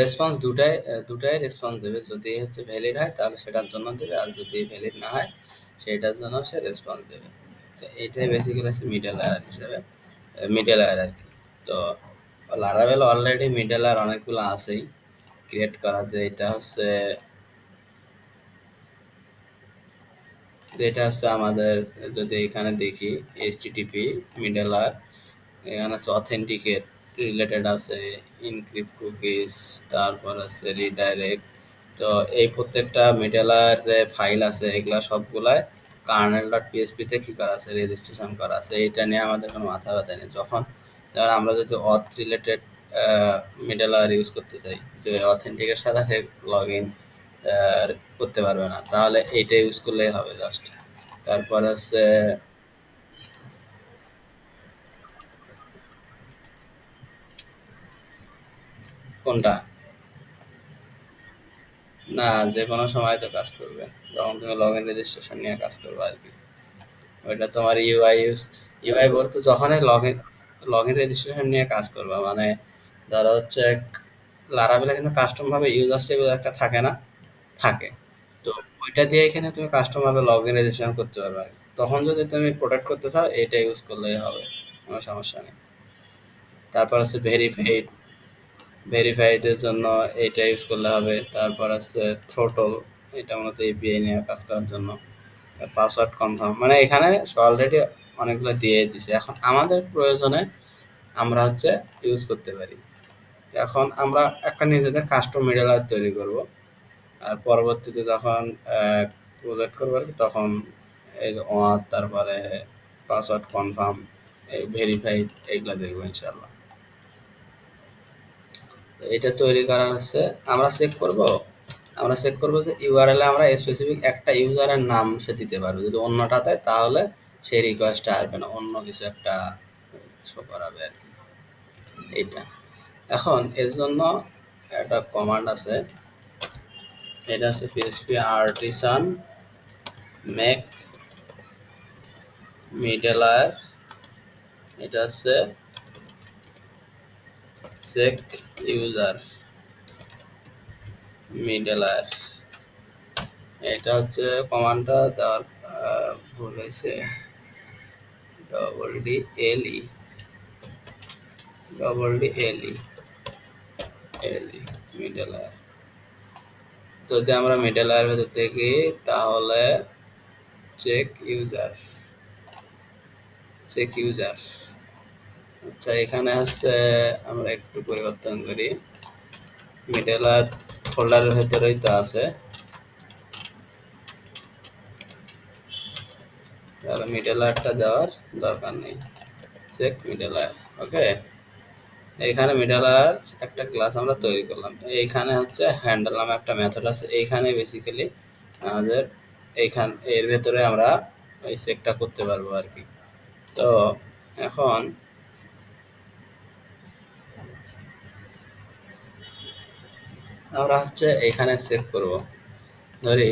Response দুটাই দুটাই response দেবে। যদি হচ্ছে ভ্যালিড হয়, তাহলে সেটার জন্য দেবে। আর যদি ভ্যালিড না হয়, সেটার জন্য সে রেসপন্স দেবে। তো এইটাই বেসিক্যালি হচ্ছে মিডল লেয়ার হিসেবে মিডল লেয়ার আর কি। তো লারাভেল অলরেডি মিডল লেয়ার অনেকগুলো আছেই। ক্রিয়েট করা যে এটা হচ্ছে যেটা হচ্ছে আমাদের, যদি এখানে দেখি এইচটিটিপি মিডল লেয়ার এখানে আছে অথেন্টিকেট রিলেটেড আছে ইনক্রিপ্ট কুকিজ তারপর আছে রিডাইরেক্ট তো এই প্রত্যেকটা মিডলার যে ফাইল আছে, এগুলা সবগুলাই কার্নেল ডট পিএসপিতে কী করা আছে রেজিস্ট্রেশন করা আছে এটা নিয়ে আমাদের কোনো মাথা ব্যথা নেই। যখন ধর আমরা যদি অথ রিলেটেড মিডলার ইউজ করতে চাই, যে অথেন্টিকের সাথে লগ ইন করতে পারবে না, তাহলে এইটা ইউজ করলেই হবে জাস্ট তারপর হচ্ছে কোনটা? না যে কোনো সময় তো কাজ করবে। যখন তুমি লগ ইন রেজিস্ট্রেশন নিয়ে কাজ করবে আর কি। ওইটা তোমার ইউআই ইউজ ইউআই বলতে যখনই log in log in registration নিয়ে কাজ করবে মানে ধরো হচ্ছে লারাবেলা কিন্তু কাস্টম ভাবে ইউজার টেবিল একটা থাকে না, থাকে। তো ওইটা দিয়ে এখানে তুমি কাস্টম ভাবে লগ ইন রেজিস্ট্রেশন করতে পারবে। তখন যদি তুমি প্রোটেক্ট করতে চাও, এটা ইউজ করলেই হবে, কোনো সমস্যা নেই। তারপর হচ্ছে ভেরিফাইড ভেরিফাইডের জন্য এটা ইউজ করলে হবে। তারপর আছে থ্রোটল এটা মূলত এপিআই নিয়ে কাজ করার জন্য। পাসওয়ার্ড কনফার্ম মানে এখানে অলরেডি অনেকগুলো দিয়ে দিছে। এখন আমাদের প্রয়োজনে আমরা হচ্ছে ইউজ করতে পারি। এখন আমরা একটা নিজেদের কাস্টম মিডল তৈরি করব। আর পরবর্তীতে যখন প্রজেক্ট করব আর তখন এই ওয়ার তারপরে পাসওয়ার্ড কনফার্ম এই ভেরিফাইড এইগুলো দেখব ইনশাল্লাহ এটা তৈরি করা হচ্ছে। আমরা চেক করব। আমরা চেক করব যে ইউআরএল আমরা স্পেসিফিক একটা ইউজারের নাম সে দিতে পারবে। যদি অন্যটা দেয়, তাহলে সেই রিকোয়েস্টটা আসবে না। অন্য কিছু একটা শো করাবে আর কি। এইটা। এখন এর জন্য একটা কমান্ড আছে। এটা আছে পিএসপি আর্টিসান মেক মিডলার এটা আছে চেক ইউজার মিডলার। এটা হচ্ছে কমান্ডটা দেওয়ার ভুল হয়েছে। Double D L E double D L E L E middleware. যদি আমরা মিডলার ভেতর থেকে, তাহলে চেক ইউজার। Check user. আচ্ছা এখানে হচ্ছে আমরা একটু পরিবর্তন করি। মিডলার ফোল্ডারের ভেতরেই তো আছে। তাহলে মিডলারটা দেওয়ার দরকার নেই। চেক মিডলার ওকে এইখানে মিডলার একটা ক্লাস আমরা তৈরি করলাম। এইখানে হচ্ছে হ্যান্ডেল নামে একটা মেথড আছে। এইখানে বেসিক্যালি আমাদের এইখান, এর ভেতরে আমরা এই চেকটা করতে পারব আর কি। তো এখন আমরা হচ্ছে এখানে সেভ করব। ধরি,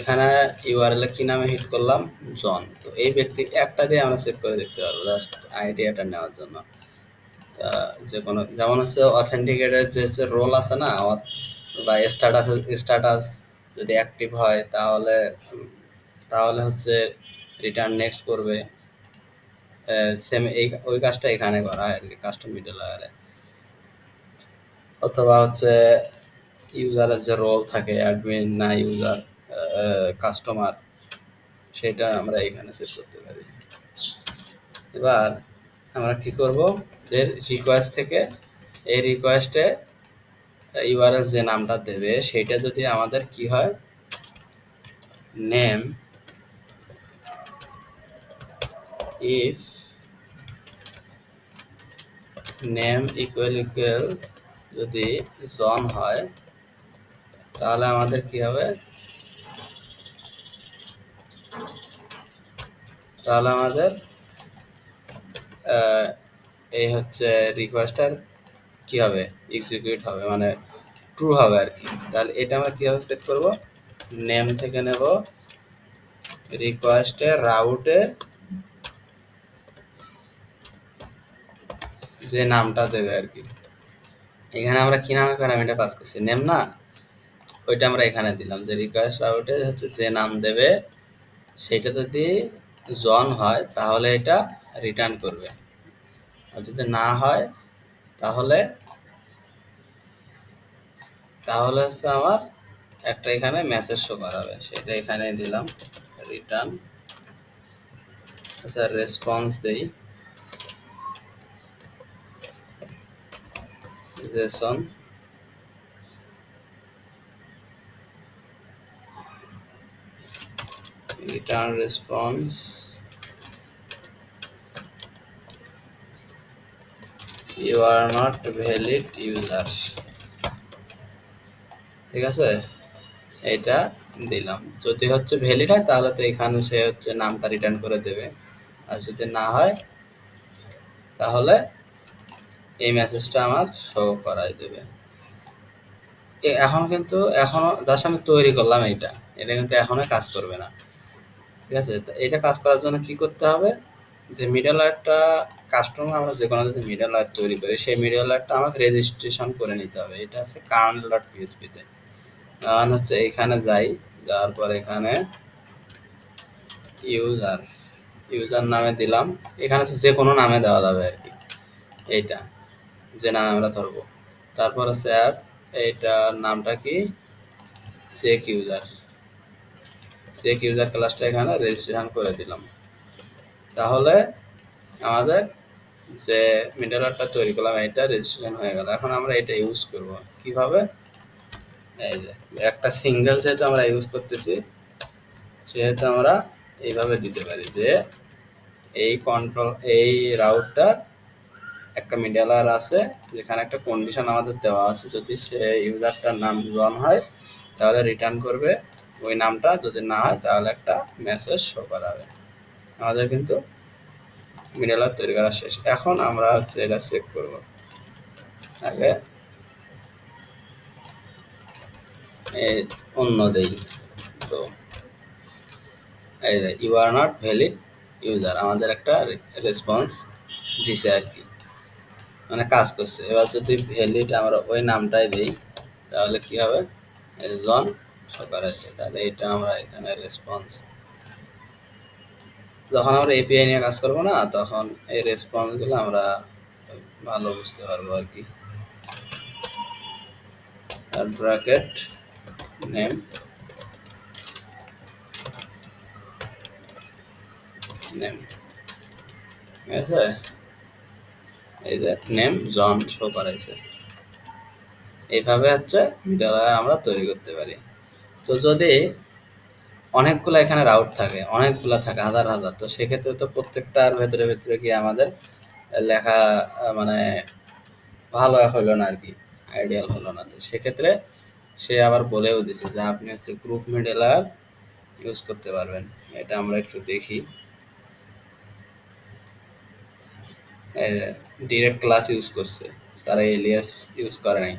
এখানে ইউআরএল কি নামে হিট করলাম? জন তো এই ব্যক্তি একটা দিয়ে আমরা সেভ করে দেখতে পারব জাস্ট আইডিয়াটা নেওয়ার জন্য। তা যে কোনো যেমন হচ্ছে অথেন্টিকেটের যে হচ্ছে রোল আছে না বা স্ট্যাটাস স্ট্যাটাস যদি অ্যাক্টিভ হয়, তাহলে তাহলে হচ্ছে রিটার্ন নেক্সট করবে। সেম এই, ওই কাজটা এখানে করা হয় আর কি কাস্টম মিডল লেয়ারে অথবা হচ্ছে ইউজারের যে রোল থাকে অ্যাডমিন না ইউজার কাস্টমার সেটা আমরা এখানে সেট করতে পারি। এবার আমরা কি করব? যে রিকোয়েস্ট থেকে এই রিকোয়েস্টে ইউআরএল যে নামটা দেবে, সেটা যদি আমাদের কি হয়? Name if name equal equal যদি জন হয়, তাহলে আমাদের কি হবে? তাহলে আমাদের এই হচ্ছে রিকোয়েস্টার কি হবে? এক্সিকিউট হবে মানে ট্রু হবে আর কি। তাহলে এটা আমরা কীভাবে সেট করব। নেম থেকে নেব। রিকোয়েস্টের রাউটে যে নামটা দেবে আর কি। এখানে আমরা কি নামে প্যারামিটার পাস করছি? নেম না? ওইটা আমরা এখানে দিলাম যে রিকোয়েস্ট রাউটে হচ্ছে যে নাম দেবে। সেটা যদি জন হয়, তাহলে এটা রিটার্ন করবে। আর যদি না হয়, তাহলে তাহলে হচ্ছে আমার একটা এখানে মেসেজ শো করাবে। সেটা এখানে দিলাম। রিটার্ন আচ্ছা রেসপন্স দেই। JSON return response. You are not valid user. ঠিক আছে? এটা দিলাম। যদি হচ্ছে ভ্যালিড হয়, তাহলে তো এখানে সে হচ্ছে নামটা রিটার্ন করে দেবে। আর যদি না হয়, তাহলে এই মেসেজটা আমার শো করাই দেবে। এখন কিন্তু, এখনও যার আমি তৈরি করলাম এইটা। এটা কিন্তু এখনও কাজ করবে না। ঠিক আছে? এটা কাজ করার জন্য কি করতে হবে? যে মিডল লায়ারটা কাস্টমার আমরা যে কোনো যদি মিডল লায়ার তৈরি করি, সেই মিডল লায়ারটা আমাকে রেজিস্ট্রেশন করে নিতে হবে। এটা হচ্ছে কার্নেল ডট পিএসপিতে কারণ হচ্ছে এখানে যাই, যাওয়ার পর এখানে ইউজার ইউজার নামে দিলাম। এখানে হচ্ছে যে কোনো নামে দেওয়া যাবে আর কি। এইটা। যে নামে আমরা ধরবো। তারপর হচ্ছে অ্যাপ এইটার নামটা কি? সেক ইউজার। সেক ইউজার ক্লাসটা এখানে রেজিস্ট্রেশন করে দিলাম। তাহলে আমাদের যে মিডলওয়্যারটা তৈরি করলাম এটা রেজিস্ট্রেশন হয়ে গেল। এখন আমরা এটা ইউজ করব। কীভাবে? এই যে, একটা সিঙ্গেল যেহেতু আমরা ইউজ করতেছি, সেহেতু আমরা এইভাবে দিতে পারি যে এই কন্ট্রোল এই রাউটটার একটা মিডলার আছে, যেখানে একটা কন্ডিশন আমাদের দেওয়া আছে, যদি সে ইউজারটার নাম জন হয়, তাহলে রিটার্ন করবে। ওই নামটা যদি না হয়, তাহলে একটা মেসেজ শো করাবে। আমাদের কিন্তু মিডলার তৈরি করা শেষ। এখন আমরা হচ্ছে এটা চেক করব। আগে অন্য দেই। তো এই you are not valid user আমাদের একটা রেসপন্স দিছে আর কি। মানে কাজ করছে। এবার যদি ভ্যালিড আমরা ওই নামটাই দিই, তাহলে কি হবে? জন সকার আছে। তাহলে এটা আমরা এখানে রেসপন্স যখন আমরা এপিআই নিয়ে কাজ করব না, তখন এই রেসপন্সগুলো আমরা ভালো বুঝতে পারব আর কি। আর ব্র্যাকেট নেম নেম ঠিক আছে? এই যে নেম জন শো করাইছে। এইভাবে হচ্ছে মিডল আমরা তৈরি করতে পারি। তো যদি অনেকগুলো এখানে রাউট থাকে, অনেকগুলো থাকে, হাজার হাজার, তো সেক্ষেত্রে তো প্রত্যেকটার ভেতরে ভেতরে গিয়ে আমাদের লেখা মানে ভালো হলো না আর কি আইডিয়াল হলো না। তো সেক্ষেত্রে সে আবার বলেও দিছে যে আপনি হচ্ছে গ্রুপ মিডেলার ইউজ করতে পারবেন। এটা আমরা একটু দেখি। ডিরেক্ট ক্লাস ইউজ করছে। তারা এলিয়াস ইউজ করে নাই।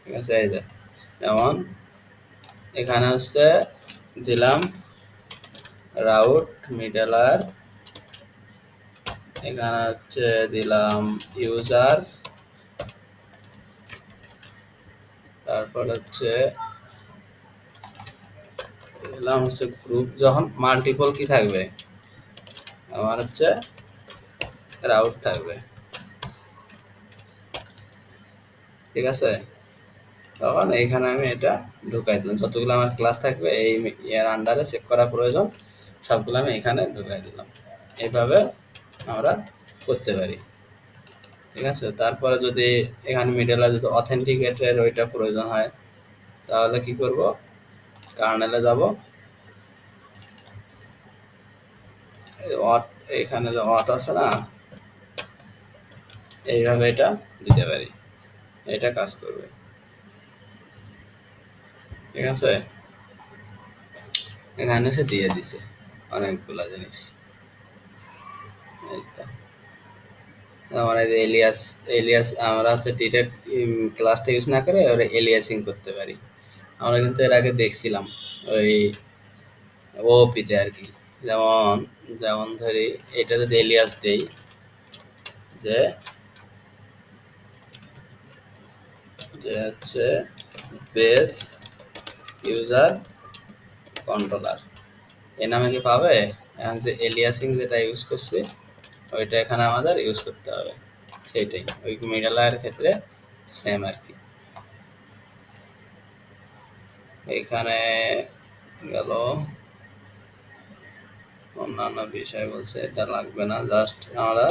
ঠিক আছে, এই যে, যেমন এখানে হচ্ছে দিলাম রাউট মিডলার এখানে হচ্ছে দিলাম ইউজার তারপর হচ্ছে দিলাম হচ্ছে গ্রুপ যখন মাল্টিপল কি থাকবে? আমার হচ্ছে রাউট থাকবে। ঠিক আছে? তখন এইখানে আমি এটা ঢুকাই দিলাম। যতগুলো আমার ক্লাস থাকবে, এই ইয়ার আন্ডারে চেক করা প্রয়োজন, সবগুলো আমি এখানে ঢুকাই দিলাম। এইভাবে আমরা করতে পারি। ঠিক আছে? তারপরে যদি এখানে মিডলে যদি অথেন্টিকেটের ওইটা প্রয়োজন হয়, তাহলে কি করব? কার্নেলে যাব। এখানে যে অথ আছে না এইভাবে এটা দিতে পারি। এটা কাজ করবে। ঠিক আছে? এখানে সে দিয়ে দিছে অনেকগুলা জিনিস। আমার এলিয়াস এলিয়াস, আমরা হচ্ছে ডিরেক্ট ক্লাসটা ইউজ না করে ওরা এলিয়াসিং করতে পারি। আমরা কিন্তু এর আগে দেখছিলাম ওই ওপিতে আর কি। যেমন যেমন ধরি এটা যদি এলিয়াস দেই, যে যে হচ্ছে বেস ইউজার কন্ট্রোলার। এ নামে কি পাবে? এখন যে এলিয়াসিং যেটা ইউজ করছি, ওইটা এখানে আমাদের ইউজ করতে হবে। সেইটাই, ওই মিডল লায়ার ক্ষেত্রে সেম আর কি। এখানে গেল। অন্যান্য বিষয় বলছে, এটা লাগবে না জাস্ট আমরা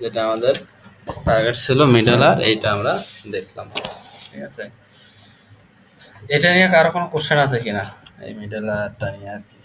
যেটা আমাদের টার্গেট ছিল মিডল আর এইটা আমরা দেখলাম। ঠিক আছে? এটা নিয়ে কারও কোনো কোশ্চেন আছে কিনা? এই মিডল আরটা নিয়ে আর কি।